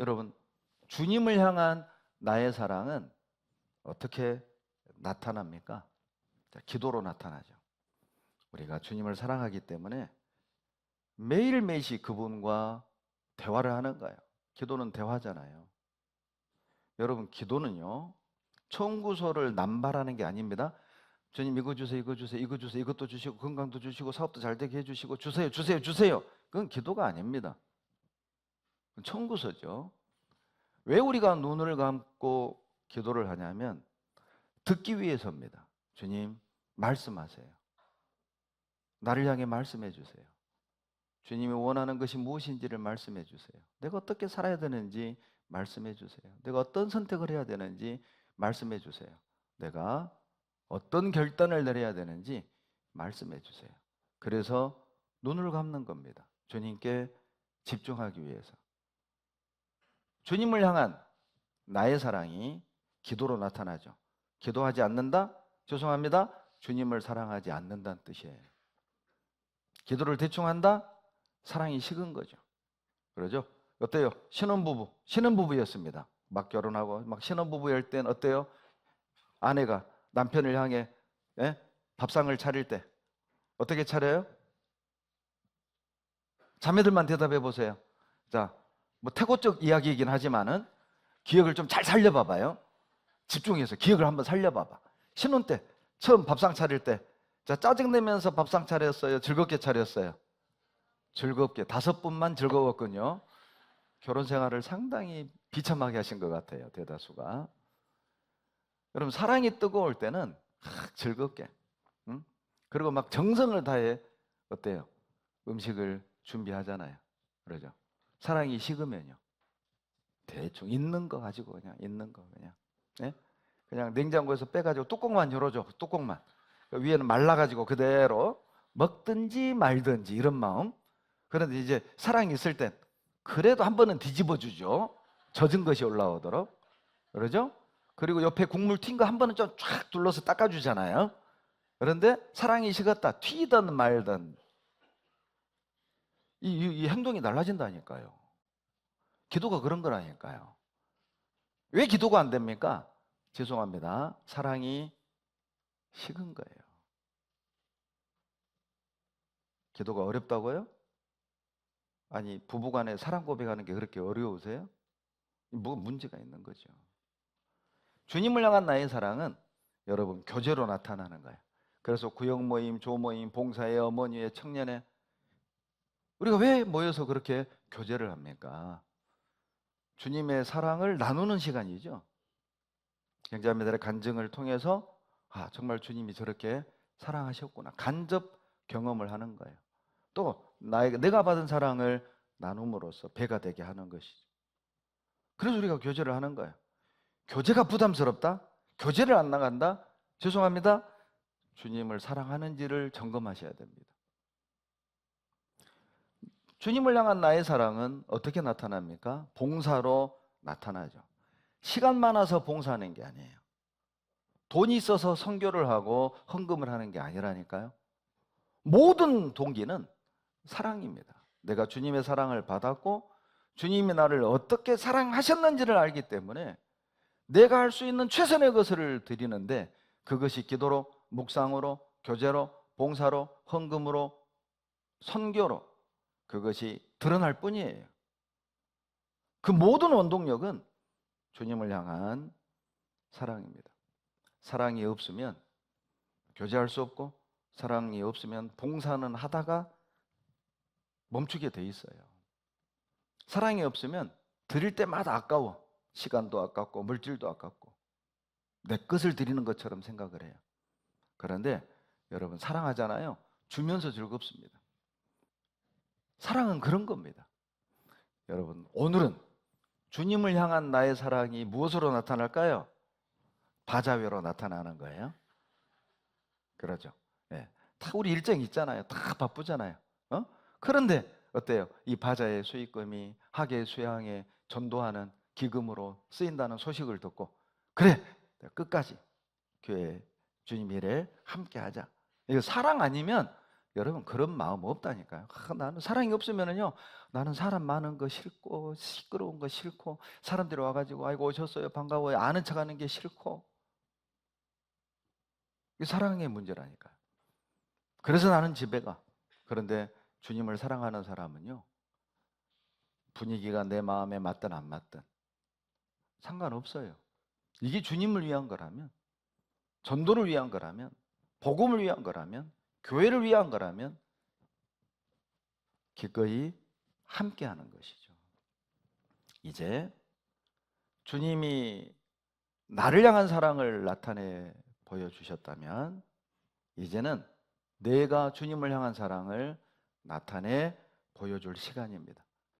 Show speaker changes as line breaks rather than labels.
여러분 주님을 향한 나의 사랑은 어떻게 나타납니까? 자, 기도로 나타나죠. 우리가 주님을 사랑하기 때문에 매일매일 그분과 대화를 하는 거예요. 기도는 대화잖아요. 여러분, 기도는요, 청구서를 남발하는 게 아닙니다. 주님 이거 주세요, 이거 주세요, 이거 주세요, 이것도 주시고 건강도 주시고 사업도 잘 되게 해주시고 주세요, 주세요, 주세요. 그건 기도가 아닙니다. 청구서죠. 왜 우리가 눈을 감고 기도를 하냐면 듣기 위해서입니다. 주님 말씀하세요. 나를 향해 말씀해 주세요. 주님이 원하는 것이 무엇인지를 말씀해 주세요. 내가 어떻게 살아야 되는지 말씀해 주세요. 내가 어떤 선택을 해야 되는지 말씀해 주세요. 내가 어떤 결단을 내려야 되는지 말씀해 주세요. 그래서 눈을 감는 겁니다. 주님께 집중하기 위해서. 주님을 향한 나의 사랑이 기도로 나타나죠. 기도하지 않는다? 죄송합니다. 주님을 사랑하지 않는다는 뜻이에요. 기도를 대충 한다? 사랑이 식은 거죠. 그러죠? 어때요? 신혼부부, 신혼부부였습니다. 막 결혼하고 막 신혼부부일 땐 어때요? 아내가 남편을 향해 예? 밥상을 차릴 때 어떻게 차려요? 자매들만 대답해 보세요. 자, 뭐 태고적 이야기이긴 하지만은 기억을 좀 잘 살려봐봐요. 집중해서 기억을 한번 살려봐봐. 신혼 때 처음 밥상 차릴 때, 자 짜증 내면서 밥상 차렸어요. 즐겁게 차렸어요. 즐겁게 다섯 분만 즐거웠군요. 결혼 생활을 상당히 비참하게 하신 것 같아요. 대다수가. 여러분 사랑이 뜨거울 때는 막 즐겁게, 응? 그리고 막 정성을 다해 어때요? 음식을 준비하잖아요. 그러죠? 사랑이 식으면요. 대충 있는 거 가지고 그냥 있는 거 그냥. 예? 그냥 냉장고에서 빼가지고 뚜껑만 열어줘 뚜껑만. 그 위에는 말라가지고 그대로 먹든지 말든지 이런 마음. 그런데 이제 사랑이 있을 땐 그래도 한 번은 뒤집어 주죠. 젖은 것이 올라오도록. 그러죠? 그리고 옆에 국물 튄 거 한 번은 좀 쫙 둘러서 닦아주잖아요. 그런데 사랑이 식었다 튀든 말든 이, 이, 이 행동이 달라진다니까요 기도가 그런 거라니까요. 왜 기도가 안 됩니까? 죄송합니다. 사랑이 식은 거예요. 기도가 어렵다고요? 아니, 부부 간에 사랑 고백하는 게 그렇게 어려우세요? 뭐 문제가 있는 거죠. 주님을 향한 나의 사랑은 여러분 교제로 나타나는 거예요. 그래서 구역 모임, 조 모임, 봉사회, 어머니의 청년회 우리가 왜 모여서 그렇게 교제를 합니까? 주님의 사랑을 나누는 시간이죠. 경자매들의 간증을 통해서 아 정말 주님이 저렇게 사랑하셨구나 간접 경험을 하는 거예요. 또 나에게 내가 받은 사랑을 나눔으로써 배가 되게 하는 것이죠. 그래서 우리가 교제를 하는 거예요. 교제가 부담스럽다? 교제를 안 나간다? 죄송합니다. 주님을 사랑하는지를 점검하셔야 됩니다. 주님을 향한 나의 사랑은 어떻게 나타납니까? 봉사로 나타나죠. 시간 많아서 봉사하는 게 아니에요. 돈이 있어서 선교를 하고 헌금을 하는 게 아니라니까요. 모든 동기는 사랑입니다. 내가 주님의 사랑을 받았고 주님이 나를 어떻게 사랑하셨는지를 알기 때문에 내가 할 수 있는 최선의 것을 드리는데 그것이 기도로, 묵상으로, 교제로, 봉사로, 헌금으로, 선교로 그것이 드러날 뿐이에요. 그 모든 원동력은 주님을 향한 사랑입니다. 사랑이 없으면 교제할 수 없고 사랑이 없으면 봉사는 하다가 멈추게 돼 있어요. 사랑이 없으면 드릴 때마다 아까워. 시간도 아깝고 물질도 아깝고 내 것을 드리는 것처럼 생각을 해요. 그런데 여러분 사랑하잖아요. 주면서 즐겁습니다. 사랑은 그런 겁니다. 여러분, 오늘은 주님을 향한 나의 사랑이 무엇으로 나타날까요? 바자회로 나타나는 거예요. 그러죠. 예. 다 우리 일정 있잖아요. 다 바쁘잖아요. 어? 그런데 어때요? 이 바자의 수익금이 학예 수양에 전도하는 기금으로 쓰인다는 소식을 듣고 그래 끝까지 교회 주님 일에 함께 하자. 이거 사랑 아니면 여러분 그런 마음 없다니까요. 아, 나는 사랑이 없으면은요. 나는 사람 많은 거 싫고 시끄러운 거 싫고 사람들이 와가지고 아이고 오셨어요 반가워요 아는 척하는 게 싫고 이 사랑의 문제라니까요. 그래서 나는 집에 가. 그런데 주님을 사랑하는 사람은요. 분위기가 내 마음에 맞든 안 맞든 상관없어요. 이게 주님을 위한 거라면 전도를 위한 거라면 복음을 위한 거라면 교회를 위한 거라면 기꺼이 함께 하는 것이죠. 이제 주님이 나를 향한 사랑을 나타내 보여주셨다면 이제는 내가 주님을 향한 사랑을 나타내 보여줄 시간입니다.